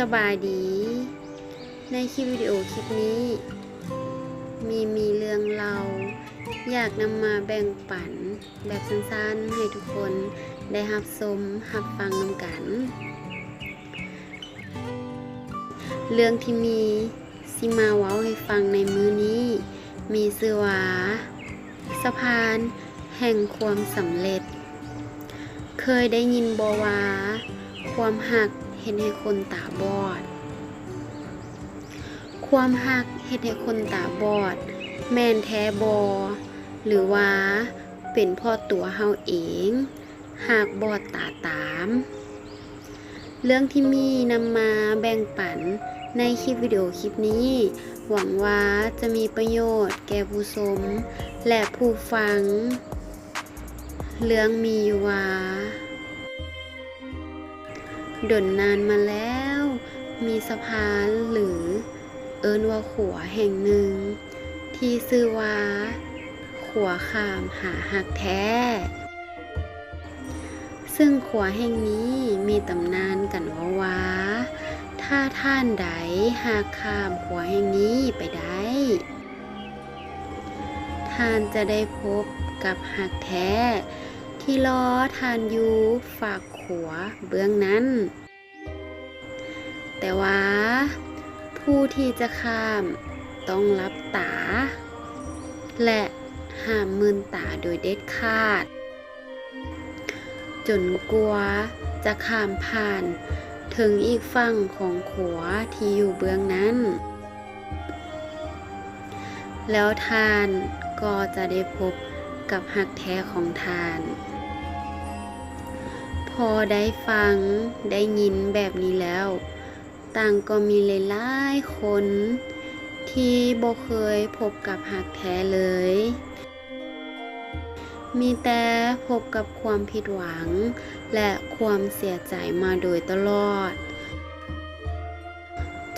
สบายดี ในคลิปวิดีโอคลิปนี้ มีมีเรื่องเรา อยากนำมาแบ่งปัน แบบสั้นๆ ให้ทุกคนได้รับชมรับฟังนำกัน เรื่องที่มีสิมาเว้าให้ฟังในมือนี้ มีชื่อวาสะพาน แห่งความสำเร็จ เคยได้ยินบอวา ความหัก เห็นให้คนตาบอด ความหักเห็นให้คนตาบอด แม่นแท้บอ หรือว่าเป็นพ่อตัวเฮาเอง หากบอดตาตาม เรื่องที่มีนำมาแบ่งปันในคลิปวิดีโอคลิปนี้ หวังว่าจะมีประโยชน์แก่ผู้ชมและผู้ฟัง เรื่องมีว่า ดนนานมาแล้ว มีสะพานหรือเอินว่าขัวแห่งหนึ่ง ที่ชื่อว่าขัวขามหาหักแท้ ซึ่งขัวแห่งนี้มีตำนานกันว่าว่า ถ้าท่านใดหากข้ามขัวแห่งนี้ไปได้ ท่านจะได้พบกับหักแท้ ที่ล้อทานอยู่ฝากขัวเบื้องนั้น แต่ว่าผู้ที่จะข้ามต้องรับตา และห้ามมืนตาโดยเด็ดขาด จนกลัวจะข้ามผ่านถึงอีกฝั่งของขัวที่อยู่เบื้องนั้น แล้วทานก็จะได้พบกับหักแท้ของทาน พอได้ฟังได้ยินแบบนี้แล้ว ต่างก็มีหลายๆคน ที่บ่เคยพบกับหักแท้เลย มีแต่พบกับความผิดหวัง และความเสียใจมาโดยตลอด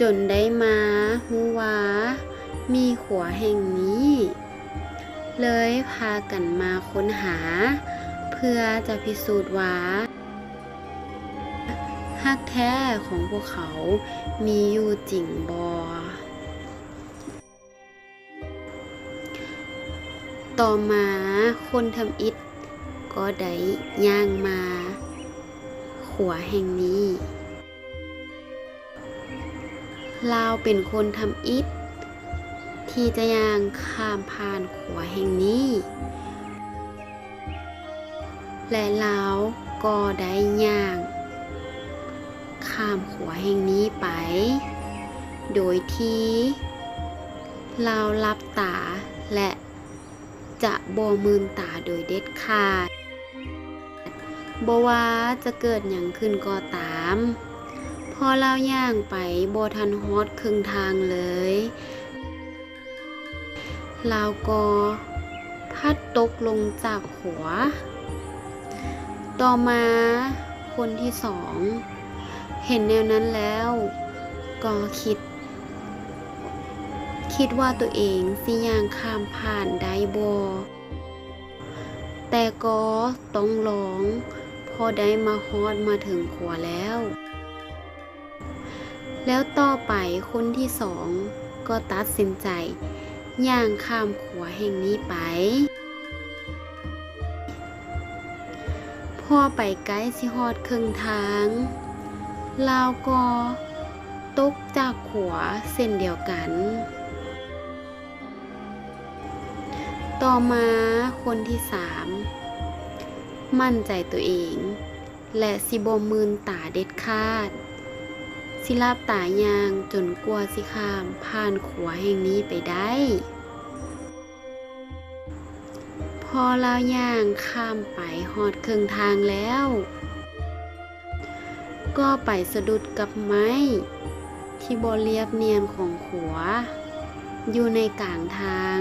จนได้มาฮูว่ามีขัวแห่งนี้ เลยพากันมาค้นหา เพื่อจะพิสูจน์ว่า ฮักแท้ของพวกเขามีอยู่จริงบอต่อมาคนทำอิฐก็ได้ย่างมา ขัวแห่งนี้ลาวเป็นคนทำอิฐที่จะย่างข้ามผ่านขัวแห่งนี้ และลาวก็ได้ย่าง ข้ามขัวแห่งนี้ไป โดยที่เรารับตาและจะบ่มืนตาโดยเด็ดขาดบ่ว่าจะเกิดอย่างขึ้นก็ตาม พอเราย่างไปบ่ทันฮอดครึ่งทางเลยเราก็พัดตกลงจากหัว ต่อมาคนที่สอง เห็นแนวนั้นแล้วก็คิด คิดว่าตัวเองสิย่างข้ามผ่านได้บ่แต่ก็ต้องลองพอได้มาฮอดมาถึงขัวแล้ว แล้วต่อไปคนที่สองก็ตัดสินใจ ย่างข้ามขัวแห่งนี้ไป พ่อไปใกล้สิฮอดครึ่งทาง ลาวก็ตกจากขัวเส้นเดียวกัน ต่อมาคนที่สามมั่นใจตัวเอง และสิบมืนตาเด็ดขาด สิลาบตายางจนกลัวสิข้ามผ่านขัวแห่งนี้ไปได้ พอลาวยางข้ามไปหอดครึ่งทางแล้ว ก็ไปสะดุดกับไม้ ที่บเรียบเนียนของขัว อยู่ในกลางทาง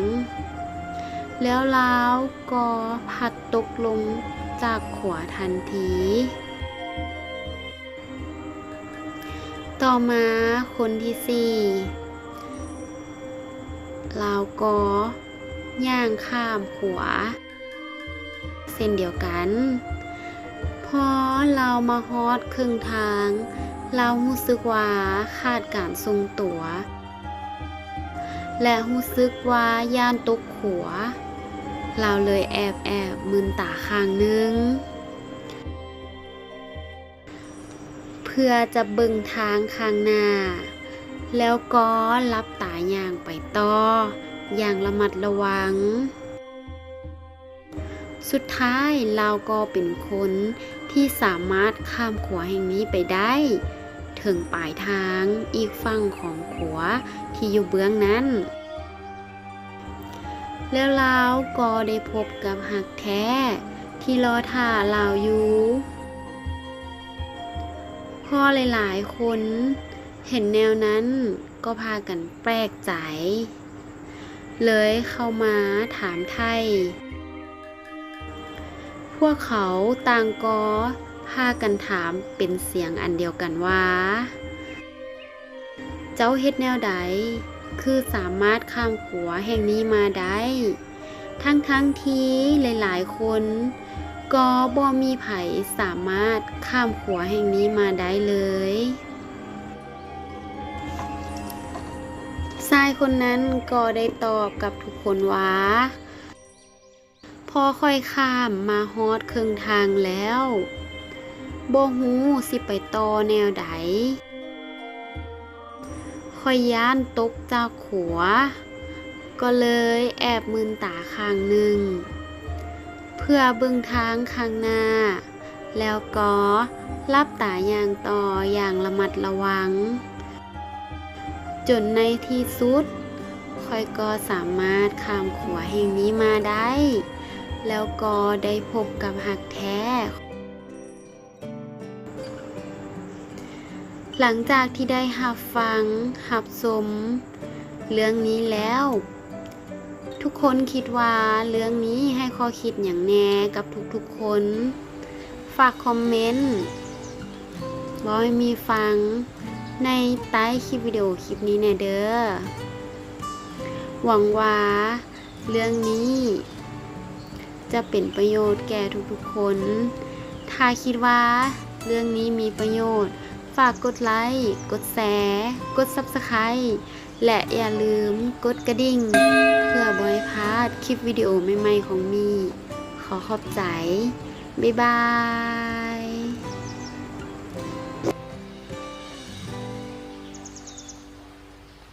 แล้วลาวก็พัดตกลงจากขัวทันที ต่อมาคนที่สี่ลาวก็ย่างข้ามขัว เส้นเดียวกัน พอเรามาฮอดครึ่งทาง เรารู้สึกว่าขาดการทรงตัว และรู้สึกว่าย่านตกขัว เราเลยแอบแอบมึนตาข้างหนึง เพื่อจะเบิ่งทางข้างหน้า แล้วก็รับตาอย่างไปต่ออย่างระมัดระวัง สุดท้ายเราก็เป็นคนที่สามารถข้ามขัวแห่งนี้ไปได้ ถึงปลายทางอีกฝั่งของขัวที่อยู่เบื้องนั้น แล้วเราก็ได้พบกับหักแท้ ที่รอท่าเราอยู่พอหลายๆ คนเห็นแนวนั้นก็พากันแปลกใจ เลยเข้ามาถามไทย วกเขาต่างก็พากันถามเป็นเสียงอันเดียวกันว่า เจ้าเฮ็ดแนวใด คือสามารถข้ามขัวแห่งนี้มาได้ ทั้งทั้งที่หลายๆ คนก็บ่มีไผสามารถข้ามขัวแห่งนี้มาได้เลยชายคนนั้นก็ได้ตอบกับทุกคนว่า พอค่อยข้ามมาฮอดครึ่งทางแล้วบ่ฮู้สิไปต่อแนวใดค่อยย้านตกจากขัว ก็เลยแอบมืนตาข้างหนึ่ง เพื่อเบิ่งทางข้างหน้า แล้วก็รับตาอย่างต่ออย่างระมัดระวัง จนในที่สุดค่อยก็สามารถข้ามขัวแห่งนี้มาได้ แล้วก็ได้พบกับหักแท้ หลังจากที่ได้หับฟัง หับสม เรื่องนี้แล้ว ทุกคนคิดว่าเรื่องนี้ให้ข้อคิดอย่างแน่กับทุกๆคน ฝากคอมเมนต์บอกให้มีฟังในใต้คลิปวิดีโอคลิปนี้แน่เด้อ หวังว่าเรื่องนี้ จะเป็นประโยชน์แก่ทุกๆคน ถ้าคิดว่า เรื่องนี้มีประโยชน์ ฝากกดไลค์ กดแชร์ กด Subscribe และอย่าลืมกดกระดิ่ง เพื่อบอยพาดคลิปวิดีโอใหม่ๆของมี ขอขอบใจ บ๊ายบาย